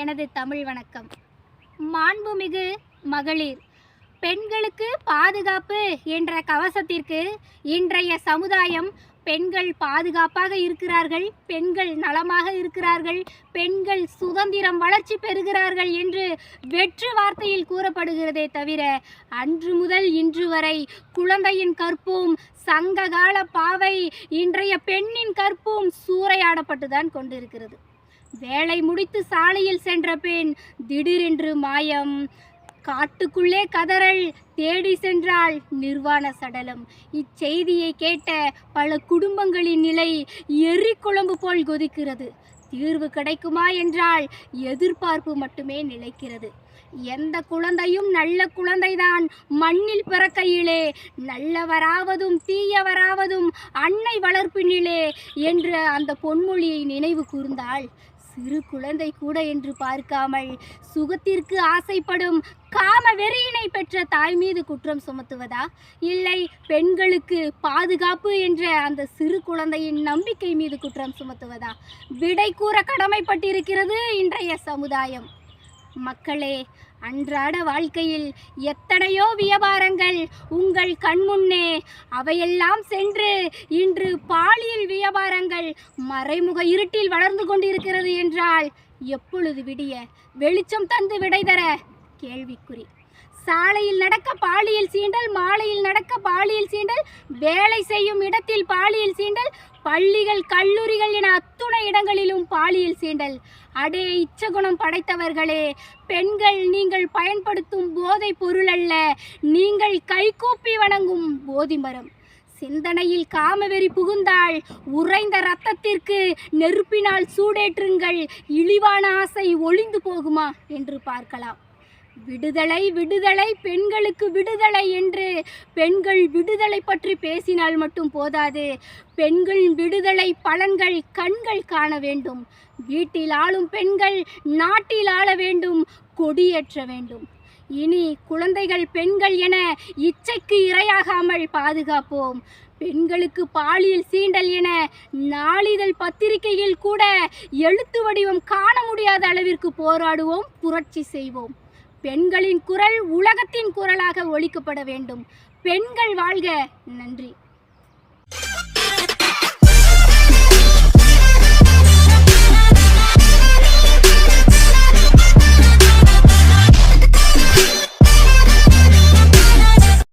எனது தமிழ் வணக்கம். மாண்புமிகு மகளிர் பெண்களுக்கு பாதுகாப்பு என்ற கவசத்திற்கு இன்றைய சமுதாயம் பெண்கள் பாதுகாப்பாக இருக்கிறார்கள் பெண்கள் நலமாக இருக்கிறார்கள் பெண்கள் சுதந்திரம் வளர்ச்சி பெறுகிறார்கள் என்று வெற்று வார்த்தையில் கூறப்படுகிறதே தவிர அன்று முதல் இன்று வரை குழந்தையின் கற்பும் சங்ககால பாவை இன்றைய பெண்ணின் கற்பும் சூறையாடப்பட்டுதான் கொண்டிருக்கிறது. வேலை முடித்து சாலையில் சென்ற பெண் திடீரென்று மாயம். காட்டுக்குள்ளே கதறல் தேடி சென்றால் நிர்வாண சடலம். இச்செய்தியை கேட்ட பல குடும்பங்களின் நிலை எரிக்குழம்பு போல் கொதிக்கிறது. தீர்வு கிடைக்குமா என்றால் எதிர்பார்ப்பு மட்டுமே நிலைக்கிறது. எந்த குழந்தையும் நல்ல குழந்தைதான். மண்ணில் பிறக்கையிலே நல்லவராவதும் தீயவராவதும் அன்னை வளர்ப்பினிலே என்று அந்த பொன்மொழியை நினைவு கூர்ந்தாள் சிறு குழந்தை கூட என்று பார்க்காமல் சுகத்திற்கு ஆசைப்படும் காம வெறியினை பெற்ற தாய் மீது குற்றம் சுமத்துவதா? இல்லை பெண்களுக்கு பாதுகாப்பு என்ற அந்த சிறு குழந்தையின் நம்பிக்கை மீது குற்றம் சுமத்துவதா? விடை கூற கடமைப்பட்டிருக்கிறது இன்றைய சமுதாயம். மக்களே அன்றாட வாழ்க்கையில் எத்தனையோ வியாபாரங்கள் உங்கள் கண்முன்னே அவையெல்லாம் சென்று இன்று பாலியல் வியாபாரங்கள் மறைமுக இருட்டில் வளர்ந்து கொண்டிருக்கிறது என்றால் எப்பொழுது விடிய? வெளிச்சம் தந்து விடை தர கேள்விக்குறி. சாலையில் நடக்க பாலியல் சீண்டல் மாலையில் நடக்க பாலியல் சீண்டல் வேலை செய்யும் இடத்தில் பாலியல் சீண்டல் பள்ளிகள் கல்லூரிகள் என அத்துணை இடங்களிலும் பாலியல் சீண்டல். அடே இச்சகுணம் படைத்தவர்களே பெண்கள் நீங்கள் பயன்படுத்தும் போதை பொருள் அல்ல நீங்கள் கைகூப்பி வணங்கும் போதி மரம். சிந்தனையில் காமவெறி புகுந்தால் உறைந்த ரத்தத்திற்கு நெருப்பினால் சூடேற்றுங்கள் இழிவான ஆசை ஒளிந்து போகுமா என்று பார்க்கலாம். விடுதலை விடுதலை பெண்களுக்கு விடுதலை என்று பெண்கள் விடுதலை பற்றி பேசினால் மட்டும் போதாது. பெண்கள் விடுதலை பலன்கள் கண்கள் காண வேண்டும். வீட்டில் ஆளும் பெண்கள் நாட்டில் ஆள வேண்டும் கொடியேற்ற வேண்டும். இனி குழந்தைகள் பெண்கள் என இச்சைக்கு இரையாகாமல் பாதுகாப்போம். பெண்களுக்கு பாலியல் சீண்டல் என நாளிதழ் பத்திரிகையில் கூட எழுத்து வடிவம் காண முடியாத அளவிற்கு போராடுவோம் புரட்சி செய்வோம். பெண்களின் குரல் உலகத்தின் குரலாக ஒழிக்கப்பட வேண்டும். பெண்கள் வாழ்க. நன்றி.